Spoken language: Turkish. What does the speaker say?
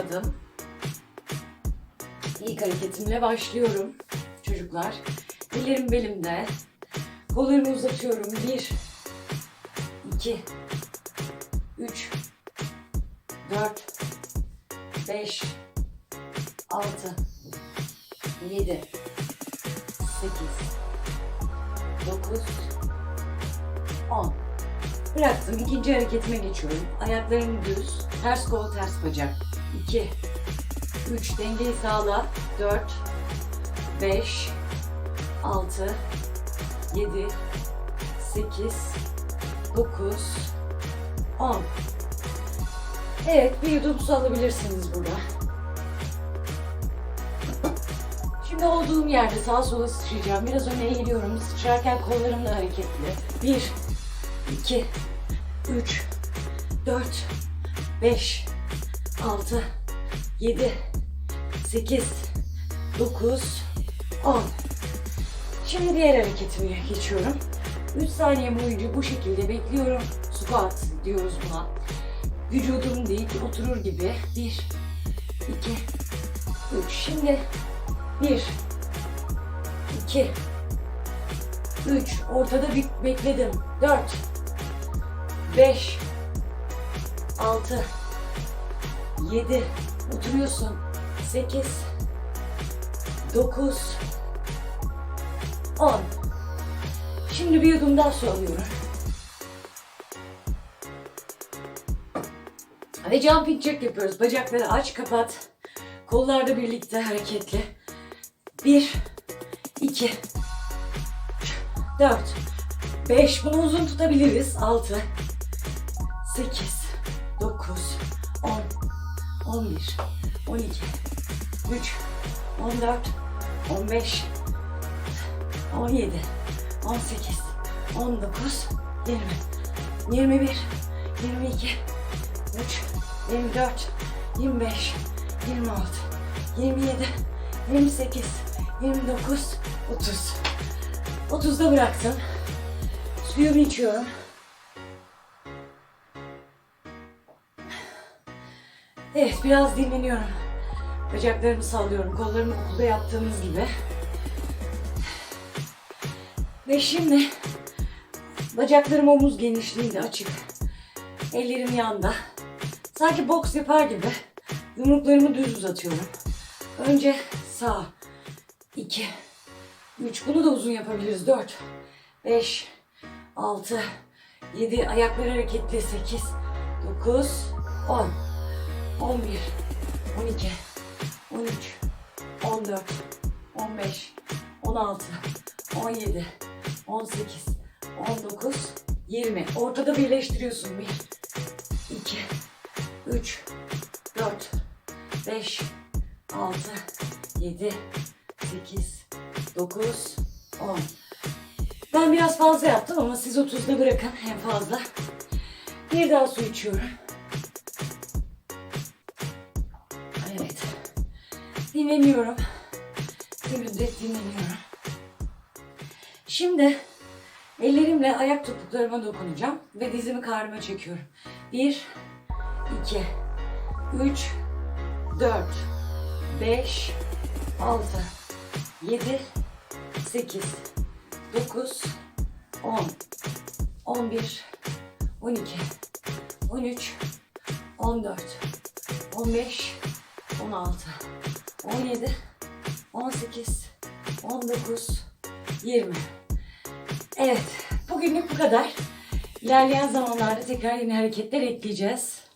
hazırladım. İlk hareketimle başlıyorum çocuklar. Ellerim belimde. Kollarımı uzatıyorum. Bir, iki, üç, dört, beş, altı, yedi, sekiz, dokuz, on. Bıraktım. İkinci hareketime geçiyorum. Ayaklarım düz. Ters kol, ters bacak. 2 3 dengeyi sağla. 4 5 6 7 8 9 10 Evet, bir yudum su alabilirsiniz burada. Şimdi olduğum yerde sağa sola sıçrayacağım. Biraz öne eğiliyorum. Sıçrarken kollarım da hareketli. 1 2 3 4 5 6 7 8 9 10 Şimdi diğer hareketime geçiyorum. 3 saniye boyunca bu şekilde bekliyorum. Squat diyoruz buna. Vücudum dik oturur gibi. 1 2 3 Şimdi 1 2 3 ortada bir bekledim. 4 5 6 7 oturuyorsun 8 9 10 Şimdi bir yudum daha su alıyorum. Ve jumping jack yapıyoruz. Bacakları aç kapat. Kollar da birlikte hareketli. 1 2 4 5 Bunu uzun tutabiliriz. 6 8 9 10 11 12 3 14 15 17 18 19 20 21 22 3 24 25 26 27 28 29 30 30'da bıraktım. Suyumu içiyorum. Evet, biraz dinleniyorum. Bacaklarımı sallıyorum. Kollarımı okulda yaptığımız gibi. Ve şimdi bacaklarım omuz genişliğinde açık. Ellerim yanda. Sanki boks yapar gibi yumruklarımı düz uzatıyorum. Önce sağ. 2 3 bunu da uzun yapabiliriz. 4 5 6 7 ayaklar hareketli 8 9 10 11 12 13 14 15 16 17 18 19 20 ortada birleştiriyorsun 1 2 3 4 5 6 7 8 9 10 Ben biraz fazla yaptım ama siz 30'da bırakın en fazla. Bir daha su içiyorum. Evet. Dinleniyorum. Bir müddet dinleniyorum. Şimdi ellerimle ayak topuklarıma dokunacağım ve dizimi karnıma çekiyorum. 1 2 3 4 5 6 7 8 9 10 11 12 13 14 15 16 17 18 19 20 Evet, bugünlük bu kadar. İlerleyen zamanlarda tekrar yeni hareketler ekleyeceğiz.